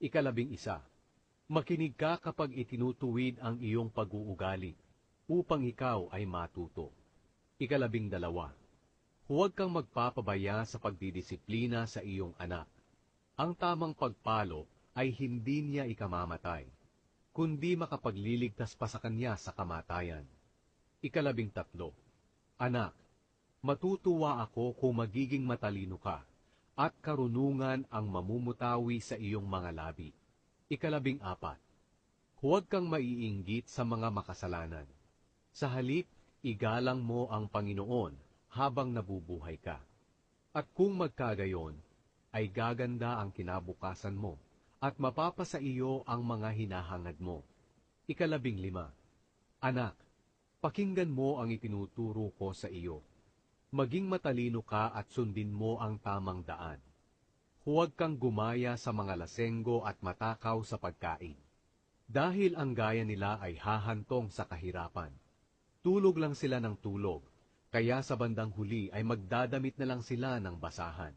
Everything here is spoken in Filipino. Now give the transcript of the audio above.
Ikalabing isa, makinig ka kapag itinutuwid ang iyong pag-uugali, upang ikaw ay matuto. Ikalabing dalawa, huwag kang magpapabaya sa pagdidisiplina sa iyong anak. Ang tamang pagpalo ay hindi niya ikamamatay, kundi makapagliligtas pa sa kanya sa kamatayan. Ikalabing tatlo, Anak, matutuwa ako kung magiging matalino ka, at karunungan ang mamumutawi sa iyong mga labi. Ikalabing apat, huwag kang maiinggit sa mga makasalanan. Sa halip, igalang mo ang Panginoon habang nabubuhay ka. At kung magkagayon, ay gaganda ang kinabukasan mo, at mapapasa iyo ang mga hinahangad mo. Ikalabing lima, Anak, pakinggan mo ang itinuturo ko sa iyo. Maging matalino ka at sundin mo ang tamang daan. Huwag kang gumaya sa mga lasenggo at matakaw sa pagkain. Dahil ang gaya nila ay hahantong sa kahirapan. Tulog lang sila ng tulog, kaya sa bandang huli ay magdadamit na lang sila ng basahan.